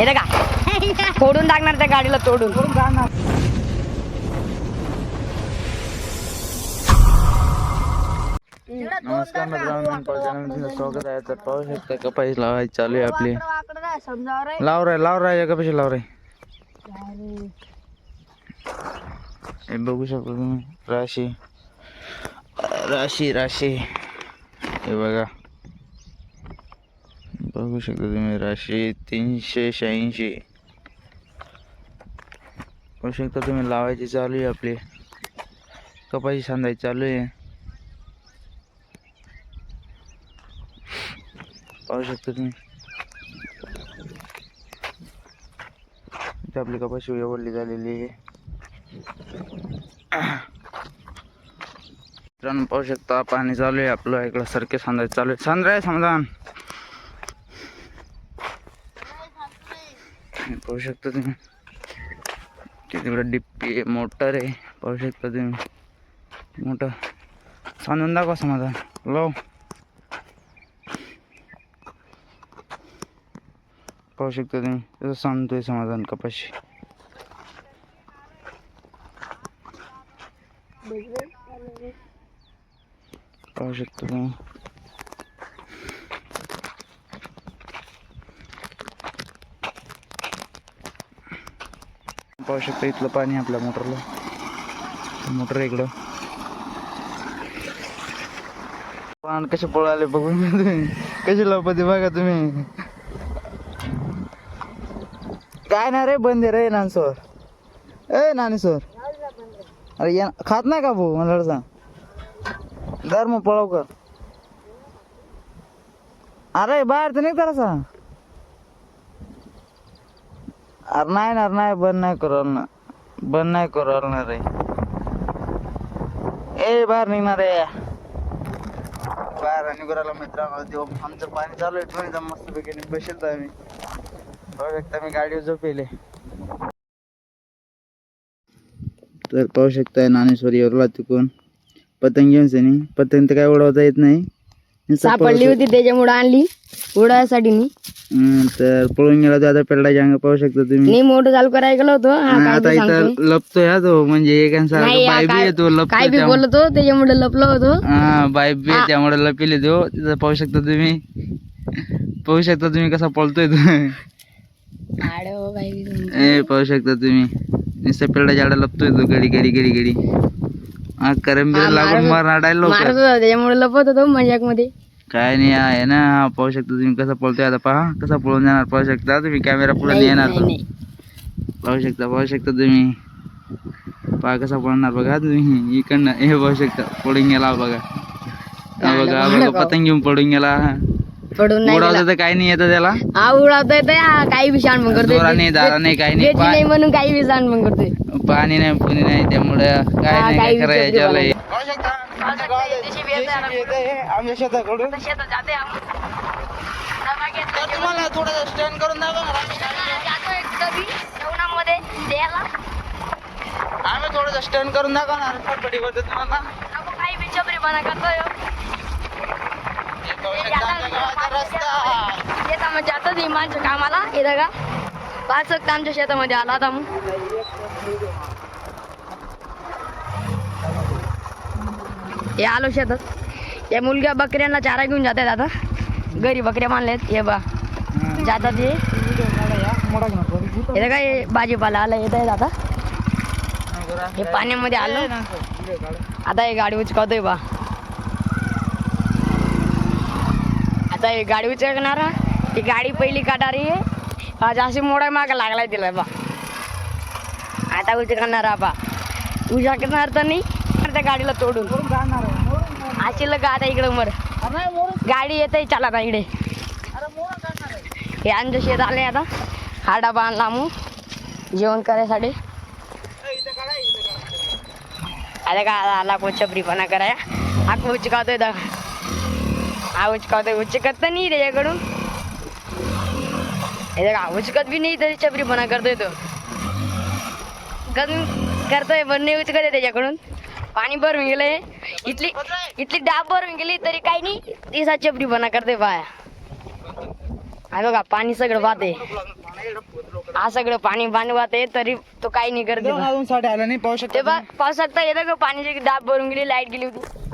येतं का फोडून टाकणार त्या गाडीला तोडून. नमस्कार मित्रांनो तुमचं स्वागत आहे. तर पाहू शकता कपाशी लावायची चालू आहे आपली. लाव रे लाव रे कपाशी लाव रे. हे बघू शकता तुम्ही राशी. राशी राशी. हे बघा. बघू शकता तुम्ही राशी तीनशे शहाऐंशी. बघू शकता तुम्ही लावायची चालू आहे आपली. कपाशी सांधायची चालू आहे. पाहू शकता तुम्ही. आपली कपाशी एवढली झालेली आहे. मित्रांनो पाहू शकता पाणी चालू आहे आपलं. इकडं सारखे सांधायचं चालू आहे. सांद्राय आहे समाधान हे पाहू शकता तुम्ही. तिकडं डिप्पी आहे मोटर आहे पाहू शकता तुम्ही. मोठं. सांगून दाखवा समाधान. लो पाहू शकता तुम्ही. तसं सांगतोय समाधान कपाशी. पाहू शकता तुम्ही. पाहू शकता इथलं पाणी आपल्या मोटरला. मोटर इकडं. पान कसे पळाले बघून तुम्ही. कसे लपते बघा तुम्ही. काय नाही रे बंदे रे नानसोर ए नानीसोर अरे या खात नाही का भाऊ? मला सांग. दर मग पळव कर. अरे बाहेर तर नाही सांग अरे नाही ना नाही बंद नाही करू ना बंद नाही करू ना रे. ए बाहेर निघणार रे. बाहेर निघाला मित्रांनो तेव्हा आमचं पाणी चालू आहे ठेवून मस्त पैकी बसेल तर आम्ही. पाहू शकता मी गाडीवर झोपेले. तर पाहू शकताय नाणेश्वरी एवढला तिकून. पतंग घेऊन सनी. पतंग तर काय उडवता येत नाही. सापडली होती त्याच्यामुळे आणली. उडायसाठी मी. तर पळून गेला तो आता पेरडा जांग पाहू शकता तुम्ही. मी मोठं चालू करायला गेलो होतो हा, हं, काय आता ते इथं सांगतो. लपतोय हा तो म्हणजे नाही, हा, बाय बी काय- येतो काय लपतोय बी. बोलतो त्याच्यामुळे लपलो होतो. हा बाय बी आहे, त्यामुळे लपिले तो तिथं पाहू शकता तुम्ही. पाहू शकता तुम्ही कसा पळतोय तो. आडे हो बाई तुमचं. ए पाहू शकता तुम्ही. नुसतं पेरडा जाडा लपतोय तो गडी गडी गडी गडी हा करंबीर लागून मारत- मार राडायला मारत होता त्याच्यामुळे लपत होतो मजाकमध्ये काय नाही आहे ना हा पाहू शकता तुम्ही कसा पळतोय आता पहा कसा पळून जाणार पाहू शकता तुम्ही कॅमेरा पुढे नाही, येणार तो. पाहू शकता पाहू शकता तुम्ही पहा कसा पळणार बघा तुम्ही इकडनं हे पाहू शकता पडून गेला बघा हा बघा हा बघा पतंग घेऊन पडून गेला पडून नाही उडवता गेला. तर काही नाही येतं त्याला. हा उडवता येतोय हा काही करतोय. जोरा नाही दारा नाही काही नाही नाही म्हणून काही बी शान करतोय. पाणी नाही पुणी नाही त्यामुळे काय हा, नाही काही काय करायचं विचार नाही. आमच्या शेताकडून. तुम्हाला थोडं स्टँड करून दाखवा आम्ही थोडं स्टँड करून दाखवणार. फटफटीवर तुम्हाला रस्ता जातात विमानच्या कामाला येतं का पाच फक्त आमच्या शेतामध्ये आला आता मग हे आलो शेतात. या मुलग्या बकऱ्यांना चारा घेऊन जातात आता घरी बकऱ्या मानल्यात हे बा जातात हे. येतं काय भाजीपाला आला. येत आहेत आता हे पाण्यामध्ये आलं. आता हे गाडी उचकावतोय बा. आता हे गाडी उचकणार ही. गाडी पहिली काढारी आहे. जास्त मोडा माग लागलाय तिला बा. आता उचकणार बा. उचकणार तर नाही तर त्या गाडीला तोडून. अशी का आता इकडं मर. गाडी येते चला आता इकडे. हे आमच्या शेत आले आता. हा डबा आणला मग जेवण करायसाठी. आता का आला को छपरीपणा कराया हा को उचकावतोय दा हा उचकावतोय उचकत तर नाही त्याच्याकडून का उचकत बी नाही तरी चपरीपणा करतोय तो. करून करतोय पण नाही उचकत आहे त्याच्याकडून. पाणी भरून गेलंय. इथली इथली डाब भरून गेली तरी काही नाही. तिसा चपरीपणा करतोय बाया. हा बघा पाणी सगळं वाहते. हा सगळं पाणी पाणी वाहते तरी तो काही नाही करत अजून साठी आला नाही पाहू ते शकता बा पावसात तर येतं का पाण्याची डाब भरून गेली लाइट गेली होती.